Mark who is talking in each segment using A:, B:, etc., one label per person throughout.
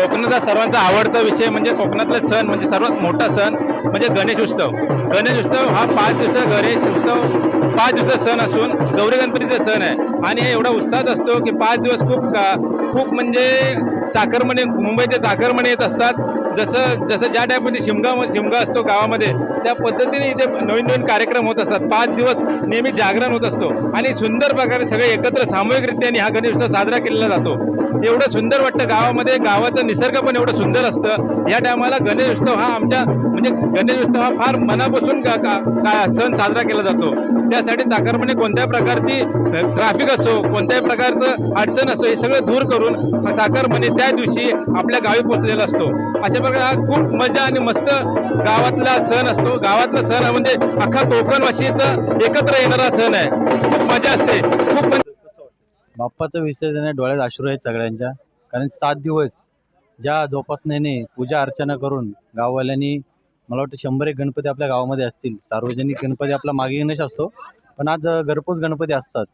A: कोकणाचा सर्वांचा आवडता विषय म्हणजे कोकणातला सण म्हणजे सर्वात मोठा सण म्हणजे गणेश उत्सव. गणेश उत्सव हा पाच दिवसाचा गणेश उत्सव पाच दिवसाचा सण असून गौरी गणपतीचा सण आहे. आणि हे एवढा उत्साहात असतो की पाच दिवस खूप का- खूप म्हणजे चाकरमणे मुंबईचे चाकरमणे येत असतात. जसं जसं ज्या टाईपमध्ये शिमगा शिमगा असतो गावामध्ये त्या पद्धतीने इथे नवीन नवीन कार्यक्रम होत असतात. पाच दिवस नेहमी जागरण होत असतो. आणि सुंदर प्रकारे सगळे एकत्र सामूहिकरित्याने हा गणेश उत्सव साजरा केलेला जातो. एवढं सुंदर वाटतं गावामध्ये. गावाचं निसर्ग पण एवढं सुंदर असतं. या टायमाला गणेश उत्सव हा आमच्या म्हणजे गणेश उत्सव हा फार मनापासून का का सण साजरा केला जातो. त्यासाठी चाकरमणे म्हणजे कोणत्याही प्रकारची ट्रॅफिक असो कोणत्याही प्रकारचं अडचण असो हे सगळं दूर करून हा म्हणजे त्या दिवशी आपल्या गावी पोचलेला असतो. अशा प्रकारे हा खूप मजा आणि मस्त गावातला सण असतो. गावातला सण म्हणजे अख्खा कोकणवासीचं एकत्र येणारा सण आहे. खूप मजा असते. खूप
B: बाप्पाचं विसर्जन डोळ्यात अश्रू आहेत सगळ्यांच्या. कारण सात दिवस ज्या जोपासनेने पूजा अर्चना करून गाववाल्यांनी मला वाटतं शंभर एक गणपती आपल्या गावामध्ये असतील. सार्वजनिक गणपती आपला मागे गणेश असतो. पण आज घरपोच गणपती असतात.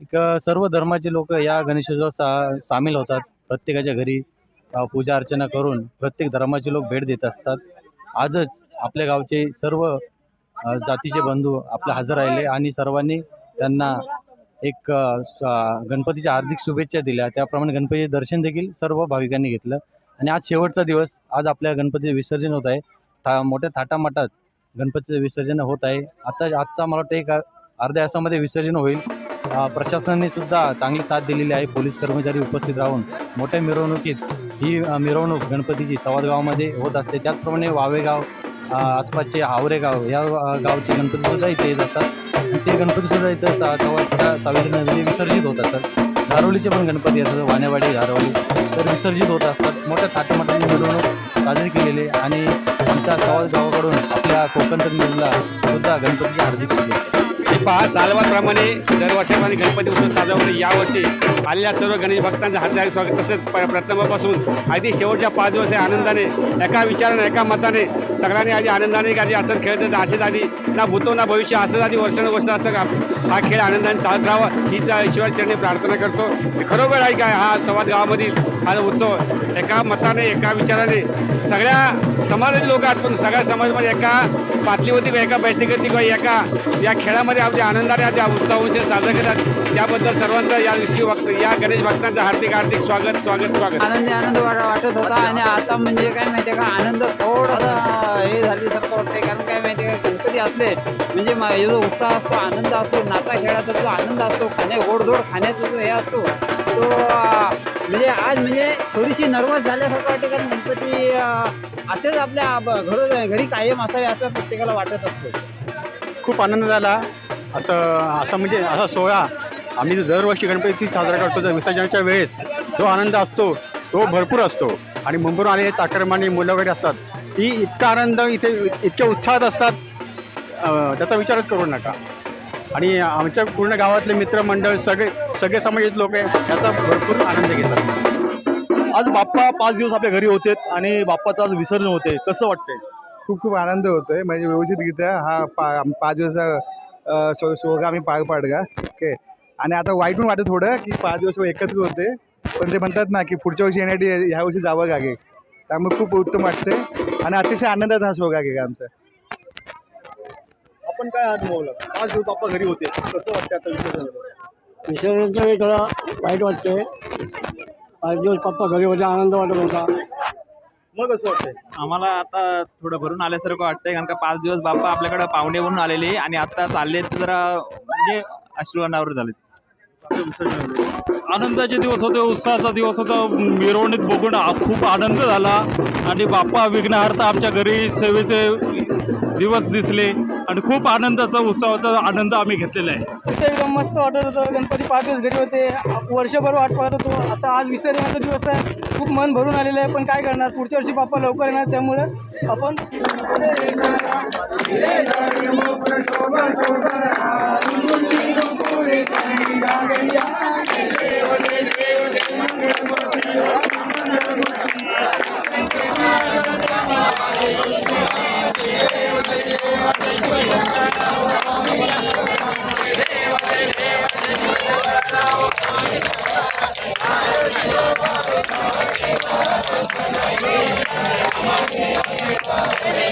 B: एक सर्व धर्माचे लोक या गणेशोत्सवात सा सामील होतात. प्रत्येकाच्या घरी पूजा अर्चना करून प्रत्येक धर्माचे लोक भेट देत असतात. आजच आपल्या गावचे सर्व जातीचे बंधू आपले हजर राहिले आणि सर्वांनी त्यांना एक गणपतीच्या हार्दिक शुभेच्छा दिल्या. त्याप्रमाणे गणपतीचे दर्शन देखील सर्व भाविकांनी घेतलं. आणि आज शेवटचा दिवस. आज आपल्या गणपतीचे विसर्जन होत आहे. था मोठ्या थाटामाटात गणपतीचं विसर्जन होत आहे. आता आत्ता मला वाटतं एक अर्ध्या तासामध्ये विसर्जन होईल. प्रशासनाने सुद्धा चांगली साथ दिलेली आहे. पोलीस कर्मचारी उपस्थित राहून मोठ्या मिरवणुकीत ही मिरवणूक गणपतीची सवाद गावामध्ये होत असते. त्याचप्रमाणे वावेगाव आसपासचे हावरेगाव या गावचे गणपती सुद्धा इथे येत असतात. ते गणपती सुद्धा इथं सा सावेरी नदीने विसर्जित होत असतात. धारोलीचे पण गणपती असतात. वाण्यावाडी धारोली तर विसर्जित होत असतात. मोठ्या थाटामाटाने मिरवणूक साजरी केलेले आणि आमच्या सवाल गावाकडून आपल्या कोकण न्यूजला सुद्धा गणपतीची हार्दिक केली.
C: हे पहा सालवाप्रमाणे दरवर्षाप्रमाणे गणपती उत्सव साजरा होतो. यावर्षी आलेल्या सर्व गणेश भक्तांचं हार्दिक स्वागत. तसेच प- प्रथमापासून अगदी शेवटच्या पाच दिवस आनंदाने एका विचाराने एका मताने सगळ्यांनी आधी आनंदाने आधी असं खेळत असेच आधी ना भूतो ना भविष्य असंच आधी वर्षानुवर्ष असं का हा खेळ आनंदाने चालत राहावा हीच ईश्वरचरणी प्रार्थना करतो. खरोखर आहे काय? हा संवाद गावामधील हा उत्सव. एका मताने एका विचाराने सगळ्या समाजातील लोक आहेत पण सगळ्या समाजामध्ये एका पातळीवरती किंवा एका बैठकीवरती किंवा एका या खेळामध्ये आपल्या आनंदाने आपल्या उत्साहाविषयी साजरा करतात. त्याबद्दल सर्वांचं या विषयी भक्त या गणेश भक्तांचं हार्दिक हार्दिक स्वागत स्वागत स्वागत.
D: आनंद आनंद वाटत होता आणि आता म्हणजे काय माहितीये का? आनंद थोडासा हे झाल्यासारखं वाटतंय कारण काय असले म्हणजे मा- जो उत्साह असतो आनंद असतो नाता खेळाचा जो आनंद असतो खाणे गोडधोड खाण्याचा जो हे असतो तो म्हणजे आज म्हणजे थोडीशी नर्वस झाल्यासारखं वाटते कारण गणपती असेच आपल्या घरो घरी कायम असावे असं प्रत्येकाला वाटत असतो.
E: खूप आनंद झाला. असं असं म्हणजे असा सोहळा आम्ही दरवर्षी गणपती साजरा करतो तर विसर्जनाच्या वेळेस जो आनंद असतो तो भरपूर असतो. आणि मुंबईवरून आले चाकरमानी मुलं वगैरे असतात ती इतका आनंद इथे इतक्या उत्साहात असतात त्याचा विचारच करू नका. आणि आमच्या पूर्ण गावातले मित्रमंडळ सगळे सगळे समाजाचे लोक आहे त्याचा भरपूर आनंद घेतात.
F: आज बाप्पा पाच दिवस आपल्या घरी होते आणि बाप्पाचं आज विसर्जन होते. कसं वाटतंय?
G: खूप खूप आनंद होतोय. म्हणजे व्यवस्थितरित्या हा पा पाच दिवसाचा सो सोहळा आम्ही पार पाडगा ओके. आणि आता वाईट पण वाटत थोडं की पाच दिवस एकत्र होते. पण ते म्हणतात ना की पुढच्या वर्षी येण्यासाठी ह्या वर्षी जावं गागे. त्यामुळे खूप उत्तम वाटते आणि अतिशय आनंदात हा सोहळा आहे आमचा.
F: आपण काय अनुभवलं? पाच दिवस बाप्पा घरी होते कसं वाटतं आता विसर्जन
H: विसर्जनच्या वेळी थोडा वाईट वाटते पाच दिवस पप्पा घरी होते आनंद वाटत होता.
F: मग कसं वाटतंय?
I: आम्हाला आता थोडं भरून आल्यासारखं वाटतंय कारण का पाच दिवस बाप्पा आपल्याकडे पाहुणे म्हणून आलेले आणि आता चालले तर जरा म्हणजे अश्रू अनावर झाले
F: आपलं विसर्जन होते
J: आनंदाचे दिवस होते उत्साहाचा दिवस होता. मिरवणूक बघून आ- खूप आनंद झाला आणि बाप्पा विघ्नहर्थ आमच्या घरी सेवेचे दिवस दिसले. आणि खूप आनंदाचा उत्सवाचा आनंद आम्ही घेतलेला आहे.
D: एकदम मस्त वाटत होतं. गणपती पाच दिवस घरी होते. वर्षभर वाट पाहत होतो. आता आज विसर्जनाचा दिवस आहे. खूप मन भरून आलेलं आहे पण काय करणार? पुढच्या वर्षी बाप्पा लवकर येणार त्यामुळं आपण Amen.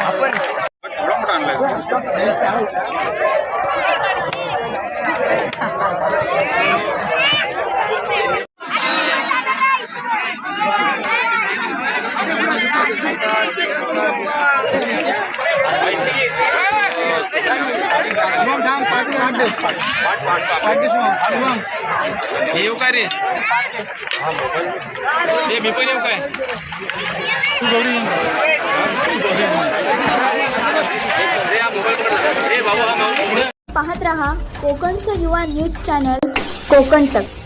D: आपण
A: येऊ काय रे? हे मी पण येऊ काय?
K: पाहत रहा कोकणचं युवा न्यूज चॅनल कोकण तक.